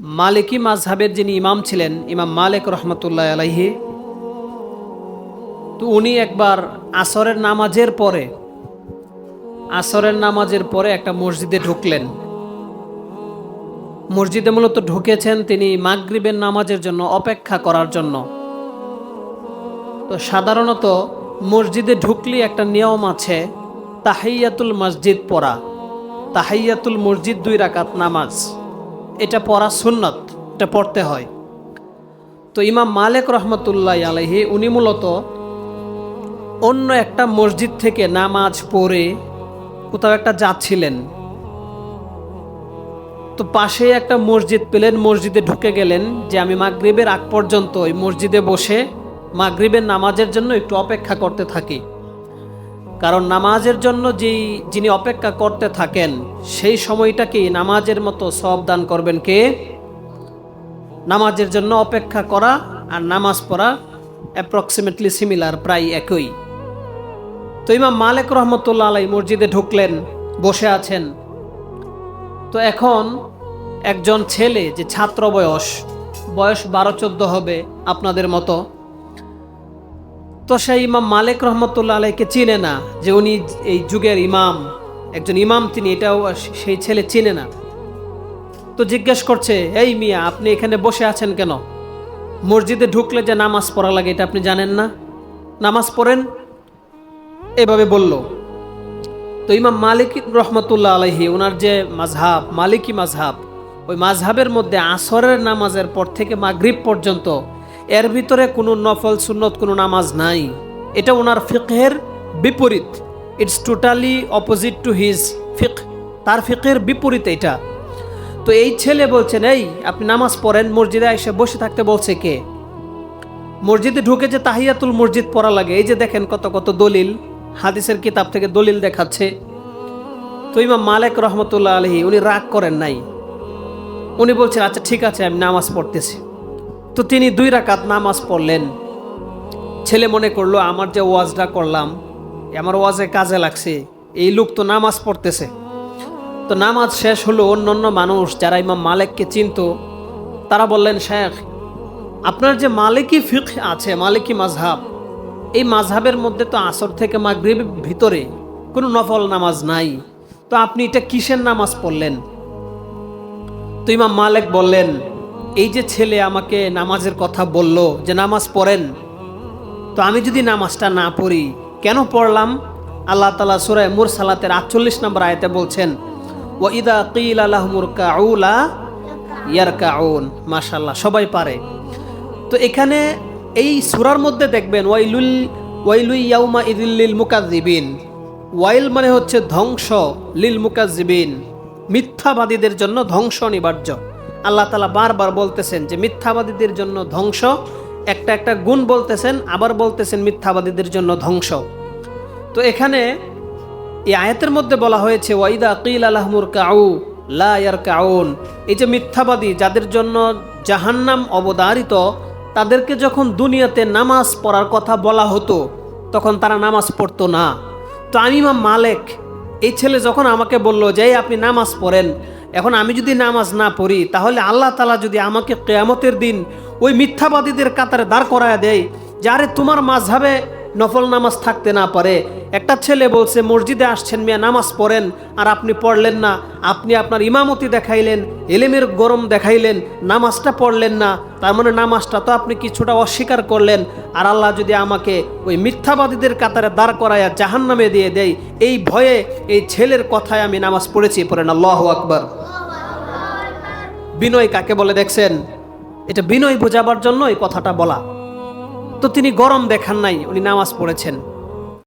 মালিকি মাঝহাবের যিনি ইমাম ছিলেন, ইমাম মালিক রহমতুল্লাহ আলাইহি, তো উনি একবার আসরের নামাজের পরে, আসরের নামাজের পরে একটা মসজিদে ঢুকলেন। মসজিদে মূলত ঢুকেছেন তিনি মাগরিবের নামাজের জন্য, অপেক্ষা করার জন্য। তো সাধারণত মসজিদে ঢুকলে একটা নিয়ম আছে তাহাইয়াতুল মসজিদ পড়া তাহাইয়াতুল মসজিদ দুই রাকাত নামাজ। এটা পড়া সুন্নত, এটা পড়তে হয়। তো ইমাম মালিক রহমতুল্লাহ আলহি উনি মূলত অন্য একটা মসজিদ থেকে নামাজ পড়ে কোথাও একটা যাচ্ছিলেন। তো পাশে একটা মসজিদ পেলেন, মসজিদে ঢুকে গেলেন যে আমি মাগরিবের আগ পর্যন্ত ওই মসজিদে বসে মাগরিবের নামাজের জন্য একটু অপেক্ষা করতে থাকি। কারণ নামাজের জন্য যেই যিনি অপেক্ষা করতে থাকেন, সেই সময়টাকেই নামাজের মতো সব দান করবেন কে? নামাজের জন্য অপেক্ষা করা আর নামাজ পড়া অ্যাপ্রক্সিমেটলি সিমিলার প্রায় একই। তো ইমাম মালিক রহমতুল্লাহ আলাই মসজিদে ঢুকলেন, বসে আছেন। তো এখন একজন ছেলে যে ছাত্র বয়স বয়স বারো চোদ্দ হবে আপনাদের মতো তো সেই ইমাম মালিক রহমতুল্লাহ আলাইকে চিনে না যে উনি এই যুগের ইমাম, একজন ইমাম তিনি এটাও সেই ছেলে চিনে না। তো জিজ্ঞেস করছে, এই মিয়া, আপনি এখানে বসে আছেন কেন? মসজিদে ঢুকলে যে নামাজ পড়া লাগে, এটা আপনি জানেন না? নামাজ পড়েন? এভাবে বলল। তো ইমাম মালিক রহমতুল্লাহ আলহি ওনার যে মাঝহাব মালিকি মাঝহাব ওই মাঝহাবের মধ্যে আসরের নামাজের পর থেকে মাগরিব পর্যন্ত এর ভিতরে কোনো নফল সুন্নত, কোনো নামাজ নাই। এটা ওনার ফিকহের বিপরীত। It's totally opposite to his ফিক তার ফিকের বিপরীত এটা। তো এই ছেলে বলছেন, এই, আপনি নামাজ পড়েন, মসজিদে এসে বসে থাকতে বলছে কে? মসজিদে ঢুকে যে তাহিয়াতুল মসজিদ পড়া লাগে, এই যে দেখেন কত কত দলিল। হাদিসের কিতাব থেকে দলিল দেখাচ্ছে। তো ইমাম মালিক রহমতুল্লাহ আলহী উনি রাগ করেন নাই। উনি বলছেন আচ্ছা ঠিক আছে, আমি নামাজ পড়তেছি। তো তিনি দুই রাকাত নামাজ পড়লেন। ছেলে মনে করল, আমার যে ওয়াজটা করলাম আমার ওয়াজে কাজে লাগছে, এই লোক তো নামাজ পড়তেছে। তো নামাজ শেষ হলো অন্য অন্য মানুষ যারা ইমাম মালিককে চিনত, তারা বললেন, শেখ, আপনার যে মালিকি ফিক আছে, মালিকি মাঝহাব এই মাঝহাবের মধ্যে তো আসর থেকে মাগরিব ভিতরে কোনো নফল নামাজ নাই। তো আপনি এটা কিসের নামাজ পড়লেন? তো ইমাম মালিক বললেন এই যে ছেলে আমাকে নামাজের কথা বলল যে নামাজ পড়েন, তো আমি যদি নামাজটা না পড়ি, কেন পড়লাম? আল্লাহ তালা সুরায় মুর সালাতের আটচল্লিশ নম্বর আয়তে বলছেন ও ইদা কিল আল্লাহমুর কাউলা ইয়ার কাউন মাশাল্লাহ সবাই পারে। তো এখানে এই সুরার মধ্যে দেখবেন, ওয়াইলুল, ওয়াইলুই ইয়াউমা ইদিল্লিল মুকাজিবিন ওয়াইল মানে হচ্ছে ধ্বংস, লিল মুকাজিবিন মিথ্যাবাদীদের জন্য ধ্বংস অনিবার্য। আল্লাহ তালা বারবার বলতেছেন যে মিথ্যাবাদীদের জন্য ধ্বংস। একটা একটা গুণ বলতেছেন, আবার বলতেছেন মিথ্যাবাদীদের জন্য ধ্বংস। তো এখানে এই আয়াতের মধ্যে বলা হয়েছে ওয়াইদা আকিল আলহমুর কাউ, লা ইয়ার কাউন এই যে মিথ্যাবাদী, যাদের জন্য জাহান্নাম অবদারিত, তাদেরকে যখন দুনিয়াতে নামাজ পড়ার কথা বলা হতো, তখন তারা নামাজ পড়তো না। তো আমি মালেক, এই ছেলে যখন আমাকে বলল যে, "এই আপনি নামাজ পড়েন এখন আমি যদি নামাজ না পড়ি, তাহলে আল্লাহ তালা যদি আমাকে কেয়ামতের দিন ওই মিথ্যাবাদীদের কাতারে দাঁড় করায় দেয়, যারে তোমার মাঝহাবে নফল নামাজ থাকতে না পারে। একটা ছেলে বলছে, মসজিদে আসছেন মিয়া, নামাজ পড়েন, আর আপনি পড়লেন না। আপনি আপনার ইমামতি দেখাইলেন, এলেমের গরম দেখাইলেন, নামাজটা পড়লেন না। তার মানে নামাজটা তো আপনি কিছুটা অস্বীকার করলেন। আর আল্লাহ যদি আমাকে ওই মিথ্যাবাদীদের কাতারে দাঁড় করাইয়া জাহান নামে দিয়ে দেয়, এই ভয়ে এই ছেলের কথায় আমি নামাজ পড়েছি, পড়েন আল্লাহ আকবর। বিনয় কাকে বলে দেখছেন? এটা বিনয় বোঝাবার জন্য এই কথাটা বলা। তো তিনি গরম দেখান নাই, উনি নামাজ পড়েছেন।